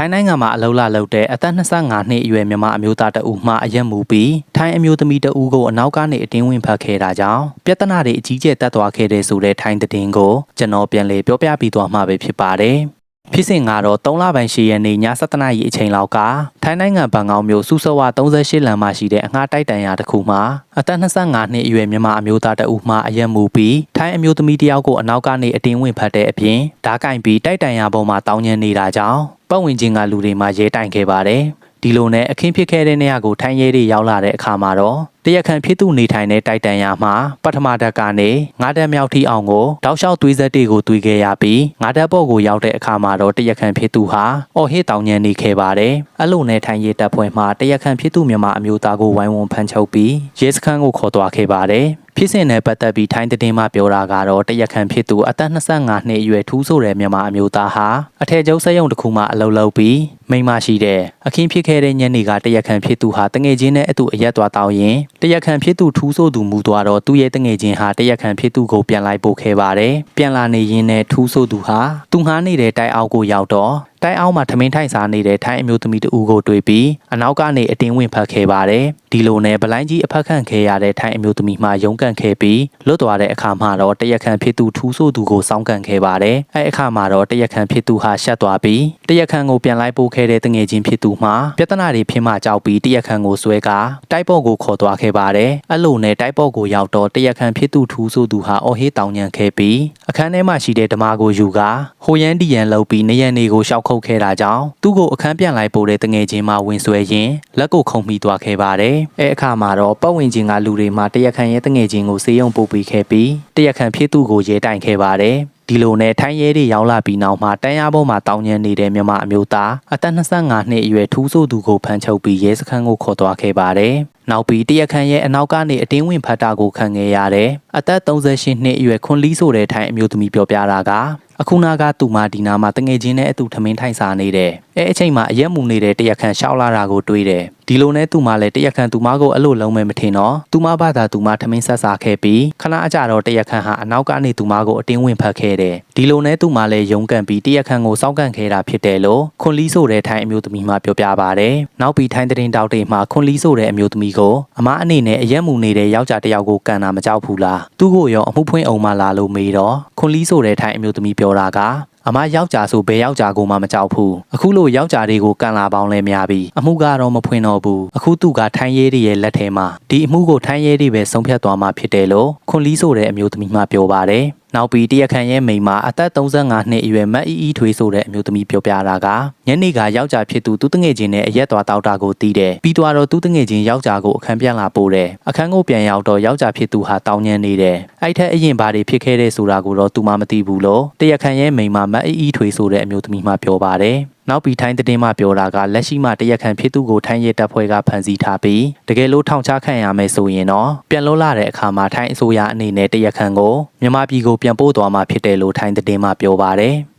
ထိုင်းနိုင်ငံမှာအလုပ်လာလုပ်တဲ့အသက်25နှစ်အရွယ်မြန်မာအမျိုးသားတဦးမှအရက်မူပြီးထိုင်းအမျိုးသမီးတဦးကိုအနောက်ကနေအတင်းဝင်ဖက်ခဲ့တာကြောင့်ပြဿနာတွေအကြီးကျယ်တက်သွားခဲ့တဲ့ဆိုတဲ့ထိုင်းသတင်းကိုကျွန်တော်ပြန်လည်ပြောပြပေးသွားမှာပဲဖြစ်ပါတယ်။ ဖြစ်စဉ်ကတော့3လပိုင်းရှိရက်နေ့ည7:00နာရီအချိန်လောက်ကထိုင်းနိုင်ငံဘန်ကောက်မြို့စုစောဝ38လမ်းမှာရှိတဲ့အငှားတိုက်တန်ရာတစ်ခုမှာအသက်25နှစ်အရွယ်မြန်မာအမျိုးသားတဦးမှအရက်မူပြီးထိုင်းအမျိုးသမီးတယောက်ကိုအနောက်ကနေအတင်းဝင်ဖက်တဲ့အပြင်ဓားကင်ပြီးတိုက်တန်ရာပေါ်မှာတောင်းကျမ်းနေတာကြောင့်ပတ်ဝန်းကျင်ကလူတွေမှရဲတိုင်ခဲ့ပါတယ်။ဒီလိုနဲ့အခင်းဖြစ်ခဲ့တဲ့နေရာကိုထိုင်းရဲတွေရောက်လာတဲ့အခါမှာတော့ တရက်ခန့်ဖြစ်သူနေထိုင်တဲ့တိုက်တန်ရာမှာပထမတက်ကနေငါးတက်မြောက်ထိအောင်ကိုတောက်လျှောက်သွေးဆက်တွေကိုသွေးခဲ့ရပြီးငါးတက်ပေါ်ကိုရောက်တဲ့အခါမှာတော့တရက်ခန့်ဖြစ်သူဟာအော်ဟစ်တောင်းညံနေခဲ့ပါတယ်။အဲ့လိုနဲ့ထိုင်းရဲတပ်ဖွဲ့မှတရက်ခန့်ဖြစ်သူမြန်မာအမျိုးသားကိုဝိုင်းဝန်းဖမ်းချုပ်ပြီးရဲစခန်းကိုခေါ်သွားခဲ့ပါတယ်။ ဖြစ်စဉ်နဲ့ပတ်သက်ပြီးထိုင်းသတင်းမှပြောတာကတော့တရက်ခန့်ဖြစ်သူအသက်25နှစ်အရွယ်ထူးဆိုတဲ့မြန်မာအမျိုးသားဟာအထက်ကျုပ်စက်ရုံတစ်ခုမှအလုပ်လုပ်ပြီးမိန်းမရှိတဲ့အခင်းဖြစ်ခဲ့တဲ့ညနေကတရက်ခန့်ဖြစ်သူဟာတငယ်ချင်းနဲ့အတူအရက်သွားတောင်းရင်တရက်ခန့်ဖြစ်သူထူးဆိုသူမူသွားတော့သူ့ရဲ့တငယ်ချင်းဟာတရက်ခန့်ဖြစ်သူကိုပြန်လိုက်ပို့ခဲ့ပါတယ်ပြန်လာနေရင်းနဲ့ထူးဆိုသူဟာသူငှားနေတဲ့တိုက်အောက်ကိုရောက်တော့တိုက်အောက်မှာထမင်းထိုင်စားနေတဲ့ထိုင်းအမျိုးသမီးတဦးကိုတွေ့ပြီးအနောက်ကနေအတင်းဝင်ဖက်ခဲ့ပါတယ်ဒီလိုနဲ့ဗလိုင်းကြီးအဖက်ခန့်ခဲ့ရတဲ့ထိုင်းအမျိုးသမီးမှရုန်းကန်ခဲ့ပြီးလွတ်သွားတဲ့အခါမှာတော့တရက်ခန့်ဖြစ်သူထူးဆိုသူကိုစောင်းကန်ခဲ့ပါတယ်အဲအခါမှာတော့တရက်ခန့်ဖြစ်သူဟာရှက်သွားပြီးတရက်ခန့်ကိုပြန်လိုက်ပို့ခဲ့တဲ့တငယ်ချင်းဖြစ်သူမှပြဿနာတွေဖြစ်မှကြောက်ပြီးတရက်ခန့်ကိုဆွဲကတိုက်ပေါ်ကိုခေါ်သွားခဲ့ပါတယ်အဲ့လိုနဲ့တိုက်ပေါ်ကိုရောက်တော့တရက်ခန့်ဖြစ်သူထူးဆိုသူဟာအော်ဟေးတောင်းညံခဲ့ပြီးအခန်းထဲမှာရှိတဲ့ဓမာကိုယူကဟိုရန်ဒီရန်လှုပ်ပြီးနေရန်တွေကိုရှောက်ခုတ်ခဲ့တာကြောင့်သူ့ကိုအခန်းပြန်လိုက်ပို့တဲ့တငယ်ချင်းမှဝင်ဆွဲရင်းလက်ကိုခုံမိသွားခဲ့ပါတယ်အဲအခါမှာတော့ပတ်ဝန်းကျင်ကလူတွေမှတရက်ခန့်ရဲ့တငယ်ချင်းကိုစေးရုံပို့ပေးခဲ့ပြီးတရက်ခန့်ဖြစ်သူကိုရဲတိုင်ခဲ့ပါတယ်ဒီလိုနဲ့ထိုင်းရဲတွေရောက်လာပြီးနောက်မှာတန်းရပေါ်မှာတောင်းညံနေတဲ့မြန်မာအမျိုးသားအသက်25နှစ်အရွယ်ထူးဆိုသူကိုဖမ်းချုပ်ပြီးရဲစခန်းကိုခေါ်သွားခဲ့ပါတယ်။နောက်ပြီးတရက်ခန့်ရဲ့အနောက်ကနေအတင်းဝင်ဖတ်တာကိုခံခဲ့ရတဲ့အသက်38နှစ်အရွယ်ခွန်လီဆိုတဲ့ထိုင်းအမျိုးသမီးပြောပြတာက အခုနာကသူမဒီနာမှာတငယ်ချင်းနဲ့အတူထမင်းထိုင်စားနေတယ်။အဲအချိန်မှာအရက်မူနေတဲ့တရက်ခန့်ရှောက်လာတာကိုတွေးတယ်။ ဒီလိုနဲ့သူမလည်းတရက်ခန့်သူမကိုအဲ့လိုလုံးမဲ့မထင်တော့သူမဘာသာသူမထမင်းဆက်စားခဲ့ပြီးခဏအကြတော့တရက်ခန့်ဟာအနောက်ကနေသူမကိုအတင်းဝင်ဖက်ခဲ့တယ်။ဒီလိုနဲ့သူမလည်းရုန်းကန်ပြီးတရက်ခန့်ကိုစောင့်ကန်ခဲ့တာဖြစ်တယ်လို့ခွန်လီဆိုတဲ့ထိုင်းအမျိုးသမီးမှပြောပြပါဗျ။နောက်ပြီးထိုင်းသတင်းတောက်တွေမှာခွန်လီဆိုတဲ့အမျိုးသမီးကိုအမအနေနဲ့အရက်မူနေတဲ့ယောက်ျားတစ်ယောက်ကိုကန်တာမကြောက်ဘူးလား။သူ့ကိုရောအမှုဖွင့်အောင်မလာလို့မေးတော့ခွန်လီဆိုတဲ့ထိုင်းအမျိုးသမီးပြောတာက အမယောက်ျားဆိုဘယ်ယောက်ျားကိုမှမကြောက်ဘူးအခုလိုယောက်ျားတွေကိုကန်လာပေါင်းလဲများပြီအမှုကတော့မဖွင့်တော့ဘူးအခုသူကထိုင်းရဲတွေရဲ့လက်ထဲမှာဒီအမှုကိုထိုင်းရဲတွေပဲဆုံးဖြတ်သွားမှာဖြစ်တယ်လို့ခွန်လီဆိုတဲ့အမျိုးသမီးမှပြောပါတယ် နောက်ပြီးတရက်ခန့်ရဲ့မိန်းမအသက်35နှစ်အရွယ်မတ်အီအီထွေးဆိုတဲ့အမျိုးသမီးပြောပြတာကညနေကယောက်ျားဖြစ်သူသူတငယ်ချင်းနဲ့အရက်သွားတောက်တာကိုတီးတယ်ပြီးတော့သူတငယ်ချင်းယောက်ျားကိုအခန်းပြန်လာပို့တယ်အခန်းကိုပြန်ရောက်တော့ယောက်ျားဖြစ်သူဟာတောင်းညံနေတယ်အဲ့ထက်အရင်ဘာတွေဖြစ်ခဲ့တဲ့ဆိုတာကိုတော့သူမှမသိဘူးလို့တရက်ခန့်ရဲ့မိန်းမမတ်အီအီထွေးဆိုတဲ့အမျိုးသမီးမှပြောပါတယ် နောက်ပြီးထိုင်းသတင်းမှပြောတာကလက်ရှိမှတရက်ခန့်ဖြစ်သူကိုထိုင်းရဲတပ်ဖွဲ့ကဖမ်းဆီးထားပြီးတကယ်လို့ထောင်ချခံရမယ်ဆိုရင်တော့ပြန်လို့လာတဲ့အခါမှာထိုင်းအစိုးရအနေနဲ့တရက်ခန့်ကိုမြန်မာပြည်ကိုပြန်ပို့သွားမှာဖြစ်တယ်လို့ထိုင်းသတင်းမှပြောပါတယ်။